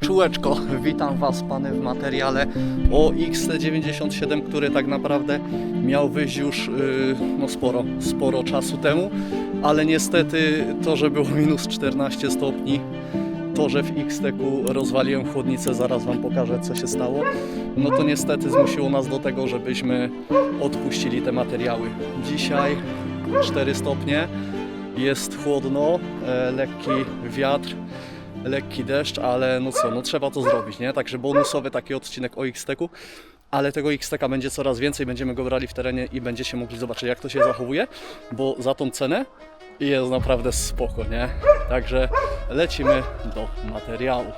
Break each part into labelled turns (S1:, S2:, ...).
S1: Czułeczko, witam Was Pany w materiale o XT97, który tak naprawdę miał wyjść już yy, no sporo, sporo czasu temu, ale niestety to, że było minus 14 stopni, to, że w X-Teku rozwaliłem chłodnicę, zaraz Wam pokażę co się stało, no to niestety zmusiło nas do tego, żebyśmy odpuścili te materiały. Dzisiaj 4 stopnie, jest chłodno, e, lekki wiatr, lekki deszcz, ale no co, no trzeba to zrobić, nie? Także bonusowy taki odcinek o X-Teku, ale tego X-Teka będzie coraz więcej, będziemy go brali w terenie i będziecie mogli zobaczyć jak to się zachowuje, bo za tą cenę jest naprawdę spoko, nie? Także lecimy do materiału.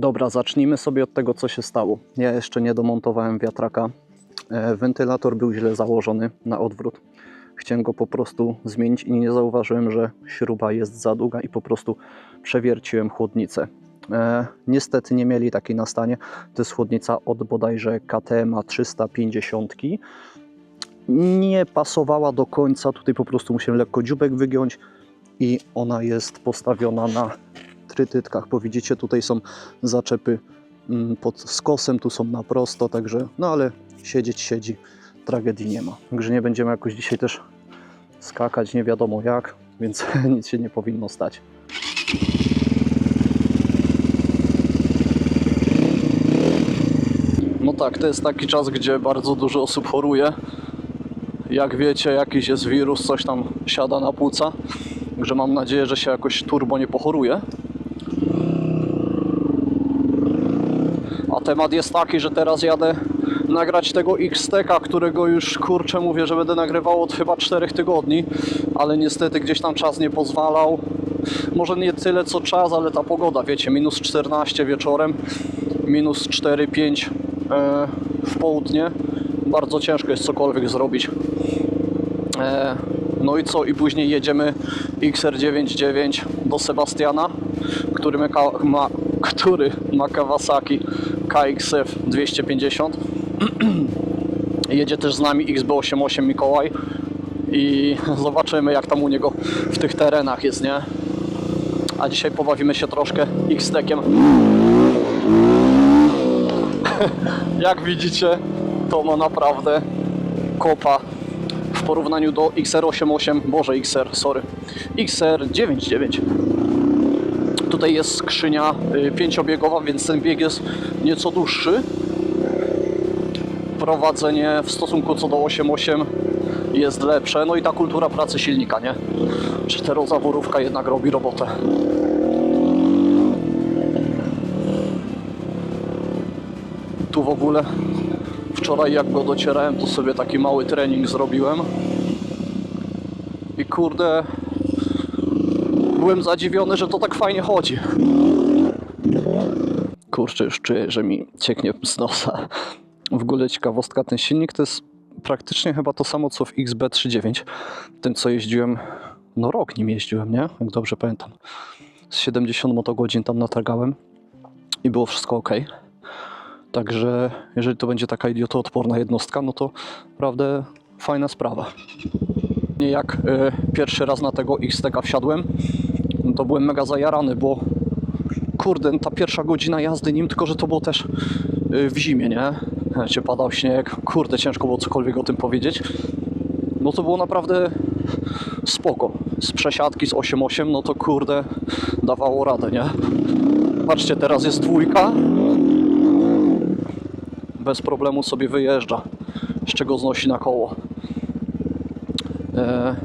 S1: Dobra, zacznijmy sobie od tego, co się stało. Ja jeszcze nie domontowałem wiatraka. E, Wentylator był źle założony na odwrót. Chciałem go po prostu zmienić i nie zauważyłem, że śruba jest za długa i po prostu przewierciłem chłodnicę. E, niestety nie mieli takiej na stanie. To jest chłodnica od bodajże KTM 350. Nie pasowała do końca. Tutaj po prostu musiałem lekko dziubek wygiąć i ona jest postawiona na trytytkach, bo widzicie, tutaj są zaczepy mm, pod skosem, tu są na prosto, także, no ale siedzieć siedzi, tragedii nie ma. Także nie będziemy jakoś dzisiaj też skakać nie wiadomo jak, więc nic się nie powinno stać. No tak, to jest taki czas, gdzie bardzo dużo osób choruje. Jak wiecie, jakiś jest wirus, coś tam siada na płuca. Także mam nadzieję, że się jakoś turbo nie pochoruje. Temat jest taki, że teraz jadę nagrać tego X-Teka, którego już kurczę mówię, że będę nagrywał od chyba 4 tygodni, ale niestety gdzieś tam czas nie pozwalał. Może nie tyle co czas, ale ta pogoda, wiecie, minus 14 wieczorem, minus 4-5 e, w południe. Bardzo ciężko jest cokolwiek zrobić. E, no i co? I później jedziemy XR99 do Sebastiana, który ma, ma, który ma Kawasaki KXF 250. Jedzie też z nami XB88 Mikołaj i zobaczymy jak tam u niego w tych terenach jest, nie? A dzisiaj pobawimy się troszkę X-Tekiem. jak widzicie, to ma naprawdę kopa w porównaniu do XR88, boże XR, sorry, XR99. Tutaj jest skrzynia y, pięciobiegowa, więc ten bieg jest nieco dłuższy. Prowadzenie w stosunku co do 88 jest lepsze, no i ta kultura pracy silnika, nie? Czterozaworówka jednak robi robotę. Tu w ogóle wczoraj jak go docierałem, to sobie taki mały trening zrobiłem. I kurde, byłem zadziwiony, że to tak fajnie chodzi. Kurczę, już czuję, że mi cieknie z nosa. W ogóle ciekawostka, ten silnik to jest praktycznie chyba to samo co w XB39. Tym co jeździłem, no rok nim jeździłem, nie? Jak dobrze pamiętam. Z 70 motogodzin tam natargałem i było wszystko ok. Także jeżeli to będzie taka idiotoodporna jednostka, no to naprawdę fajna sprawa. Jak e, pierwszy raz na tego X-Teka wsiadłem, to byłem mega zajarany, bo kurde, ta pierwsza godzina jazdy nim, tylko że to było też e, w zimie, nie? Wiecie, padał śnieg, kurde, ciężko było cokolwiek o tym powiedzieć. No to było naprawdę spoko. Z przesiadki z 8.8, no to kurde, dawało radę, nie? Patrzcie, teraz jest dwójka, bez problemu sobie wyjeżdża, z czego znosi na koło. E,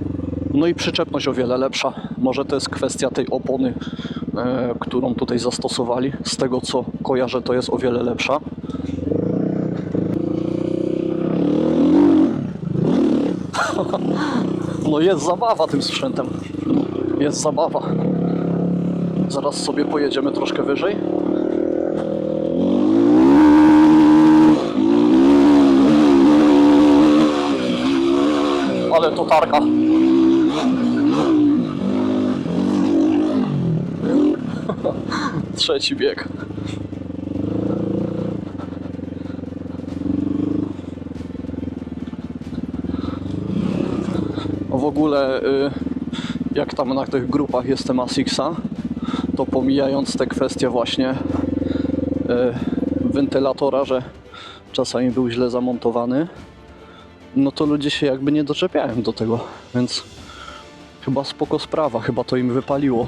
S1: no i przyczepność o wiele lepsza. Może to jest kwestia tej opony, e, którą tutaj zastosowali. Z tego co kojarzę, to jest o wiele lepsza. No jest zabawa tym sprzętem. Jest zabawa. Zaraz sobie pojedziemy troszkę wyżej. Ale to targa. Trzeci bieg. W ogóle, y, jak tam na tych grupach jestem Asixa, to pomijając te kwestie właśnie y, wentylatora, że czasami był źle zamontowany, no to ludzie się jakby nie doczepiają do tego, więc chyba spoko sprawa, chyba to im wypaliło.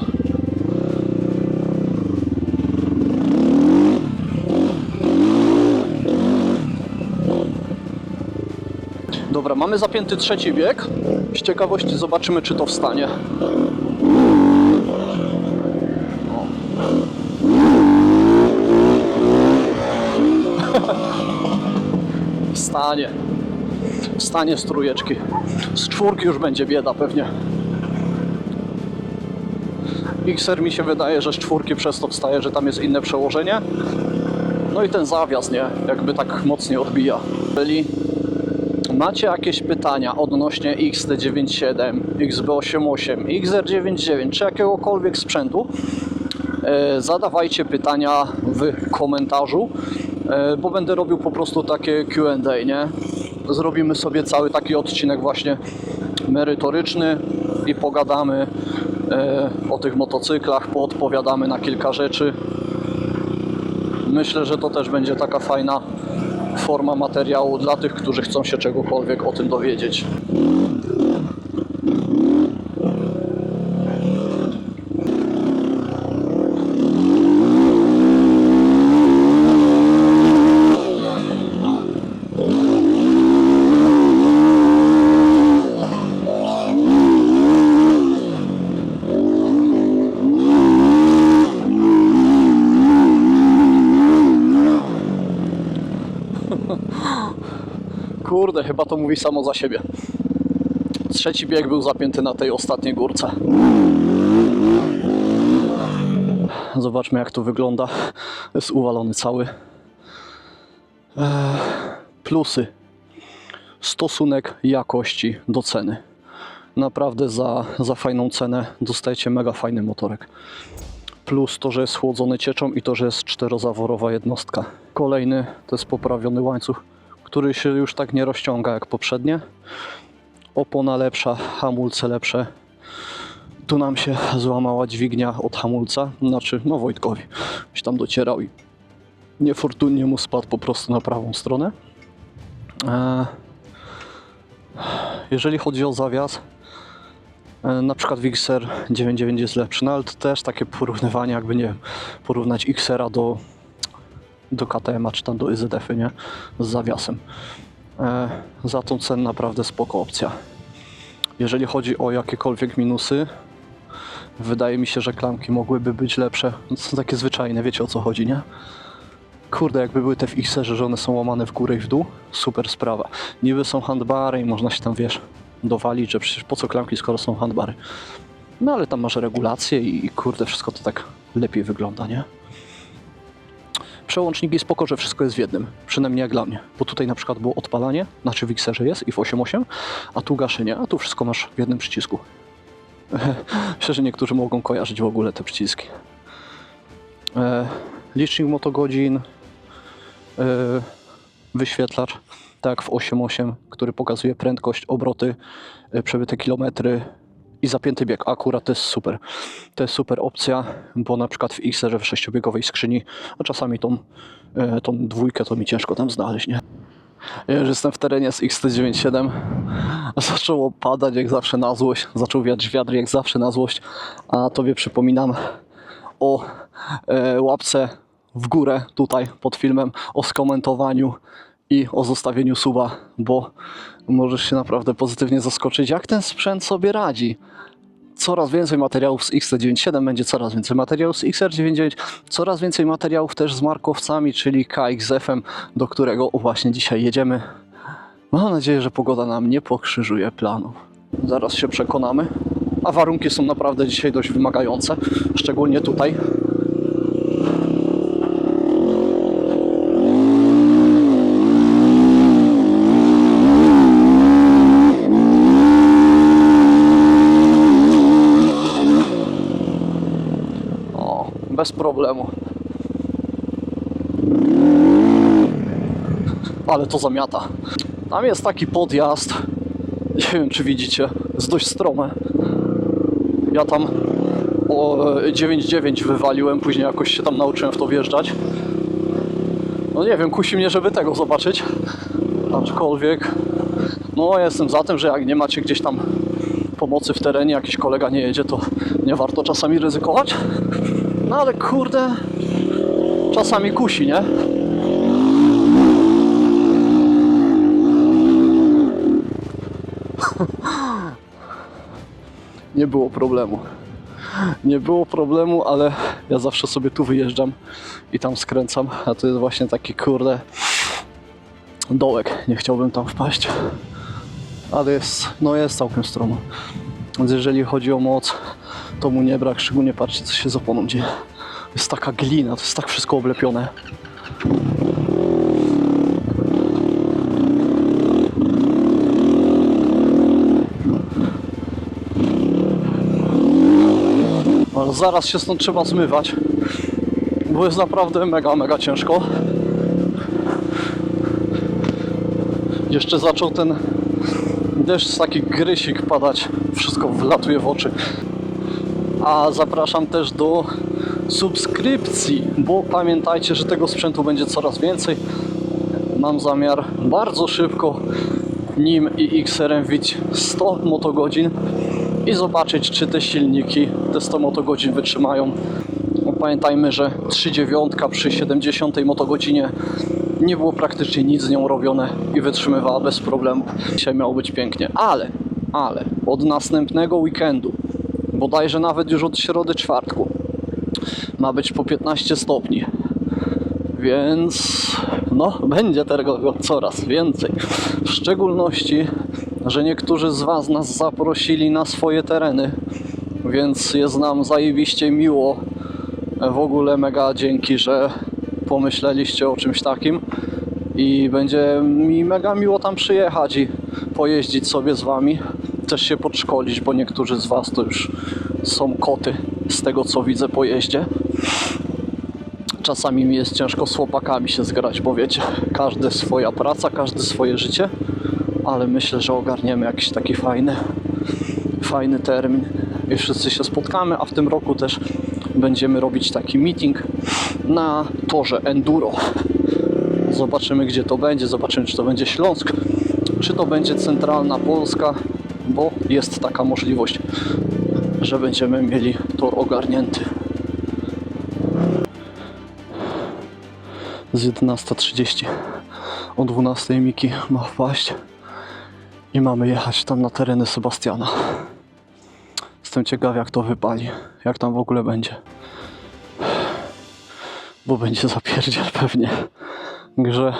S1: Dobra, mamy zapięty trzeci bieg. Z ciekawości zobaczymy, czy to wstanie. Wstanie. Wstanie z. Z czwórki już będzie bieda pewnie. Xer mi się wydaje, że z czwórki przez to wstaje, że tam jest inne przełożenie. No i ten zawias, nie? Jakby tak mocniej odbija. Czyli macie jakieś pytania odnośnie XT97, XB88, XR99 czy jakiegokolwiek sprzętu, e, zadawajcie pytania w komentarzu, e, bo będę robił po prostu takie Q&A, nie? Zrobimy sobie cały taki odcinek właśnie merytoryczny i pogadamy e, o tych motocyklach, poodpowiadamy na kilka rzeczy. Myślę, że to też będzie taka fajna forma materiału dla tych, którzy chcą się czegokolwiek o tym dowiedzieć. Kurde, chyba to mówi samo za siebie. Trzeci bieg był zapięty na tej ostatniej górce. Zobaczmy jak to wygląda. Jest uwalony cały. Eee, Plusy. Stosunek jakości do ceny. Naprawdę za, za fajną cenę dostajecie mega fajny motorek. Plus to, że jest chłodzony cieczą i to, że jest czterozaworowa jednostka. Kolejny to jest poprawiony łańcuch, który się już tak nie rozciąga jak poprzednie. Opona lepsza, hamulce lepsze. Tu nam się złamała dźwignia od hamulca, znaczy no Wojtkowi. Już tam docierał i niefortunnie mu spadł po prostu na prawą stronę. Eee, Jeżeli chodzi o zawias, e, na przykład Wixer 9.9 jest lepszy, no ale to też takie porównywanie, jakby nie porównać Xera do, do KTM-a czy tam do YZF-y, nie? Z zawiasem. E, za tą cenę naprawdę spoko opcja. Jeżeli chodzi o jakiekolwiek minusy, wydaje mi się, że klamki mogłyby być lepsze. To są takie zwyczajne, wiecie o co chodzi, nie? Kurde, jakby były te w Xerze, że one są łamane w górę i w dół, super sprawa. Niby są handbary i można się tam, wiesz, dowalić, że przecież po co klamki, skoro są handbary. No ale tam masz regulacje i, i kurde, wszystko to tak lepiej wygląda, nie? Przełączniki spoko, że wszystko jest w jednym, przynajmniej jak dla mnie. Bo tutaj na przykład było odpalanie, znaczy w Xerze jest i w 8.8, a tu gaszenie, a tu wszystko masz w jednym przycisku. Myślę, że niektórzy mogą kojarzyć w ogóle te przyciski. E, licznik motogodzin, e, wyświetlacz, tak w 8.8, który pokazuje prędkość, obroty, e, przebyte kilometry i zapięty bieg. Akurat to jest super. To jest super opcja, bo na przykład w Xerze w sześciobiegowej skrzyni, a czasami tą, e, tą dwójkę to mi ciężko tam znaleźć, nie? Ja już jestem w terenie z XT97. Zaczęło padać jak zawsze na złość. Zaczął wiać wiatr jak zawsze na złość. A tobie przypominam o e, łapce w górę tutaj pod filmem, o skomentowaniu i o zostawieniu suba, bo możesz się naprawdę pozytywnie zaskoczyć, jak ten sprzęt sobie radzi. Coraz więcej materiałów z XT97 będzie coraz więcej materiałów z XR99, coraz więcej materiałów też z markowcami, czyli KXF-em, do którego właśnie dzisiaj jedziemy. Mam nadzieję, że pogoda nam nie pokrzyżuje planów. Zaraz się przekonamy. A warunki są naprawdę dzisiaj dość wymagające, szczególnie tutaj. Bez problemu. Ale to zamiata. Tam jest taki podjazd. Nie wiem, czy widzicie. Jest dość strome. Ja tam o 9.9 wywaliłem, później jakoś się tam nauczyłem w to wjeżdżać. No nie wiem, kusi mnie, żeby tego zobaczyć. Aczkolwiek, no ja jestem za tym, że jak nie macie gdzieś tam pomocy w terenie, jakiś kolega nie jedzie, to nie warto czasami ryzykować. No ale kurde, czasami kusi, nie? Nie było problemu. Nie było problemu, ale ja zawsze sobie tu wyjeżdżam i tam skręcam, a to jest właśnie taki kurde dołek. Nie chciałbym tam wpaść. Ale jest, no jest całkiem stromo. Więc jeżeli chodzi o moc, to mu nie brak, szczególnie patrzcie co się z oponą dzieje. Jest taka glina, to jest tak wszystko oblepione. Ale zaraz się stąd trzeba zmywać, bo jest naprawdę mega, mega ciężko. Jeszcze zaczął ten deszcz, taki grysik padać, wszystko wlatuje w oczy. A zapraszam też do subskrypcji, bo pamiętajcie, że tego sprzętu będzie coraz więcej. Mam zamiar bardzo szybko nim i XR-em wbić 100 motogodzin i zobaczyć, czy te silniki te 100 motogodzin wytrzymają. Pamiętajmy, że 3.9 przy 70 motogodzinie nie było praktycznie nic z nią robione i wytrzymywała bez problemu. Dzisiaj miało być pięknie, ale, ale od następnego weekendu, bodajże nawet już od środy czwartku, ma być po 15 stopni. Więc no, będzie tego coraz więcej. W szczególności, że niektórzy z Was nas zaprosili na swoje tereny, więc jest nam zajebiście miło. W ogóle mega dzięki, że pomyśleliście o czymś takim i będzie mi mega miło tam przyjechać i pojeździć sobie z Wami. Też się podszkolić, bo niektórzy z Was to już są koty z tego co widzę po jeździe czasami mi jest ciężko z chłopakami się zgrać, bo wiecie, każdy swoja praca, każdy swoje życie, ale myślę, że ogarniemy jakiś taki fajny, fajny termin i wszyscy się spotkamy, a w tym roku też będziemy robić taki meeting na torze Enduro. Zobaczymy, gdzie to będzie, zobaczymy, czy to będzie Śląsk, czy to będzie centralna Polska, bo jest taka możliwość, że będziemy mieli tor ogarnięty. z 11.30. O 12.00 Miki ma wpaść i mamy jechać tam na tereny Sebastiana. Jestem ciekaw jak to wypali, jak tam w ogóle będzie. Bo będzie zapierdziel pewnie. Także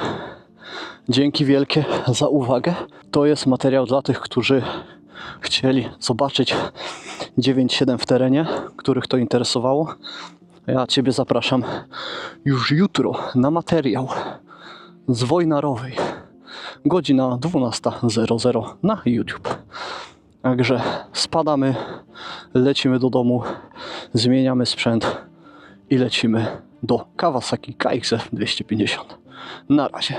S1: dzięki wielkie za uwagę. To jest materiał dla tych, którzy chcieli zobaczyć 9.7 w terenie, których to interesowało. Ja Ciebie zapraszam już jutro na materiał z Wojnarowej. Godzina 12.00 na YouTube. Także spadamy, lecimy do domu, zmieniamy sprzęt i lecimy do Kawasaki KXF 250. Na razie.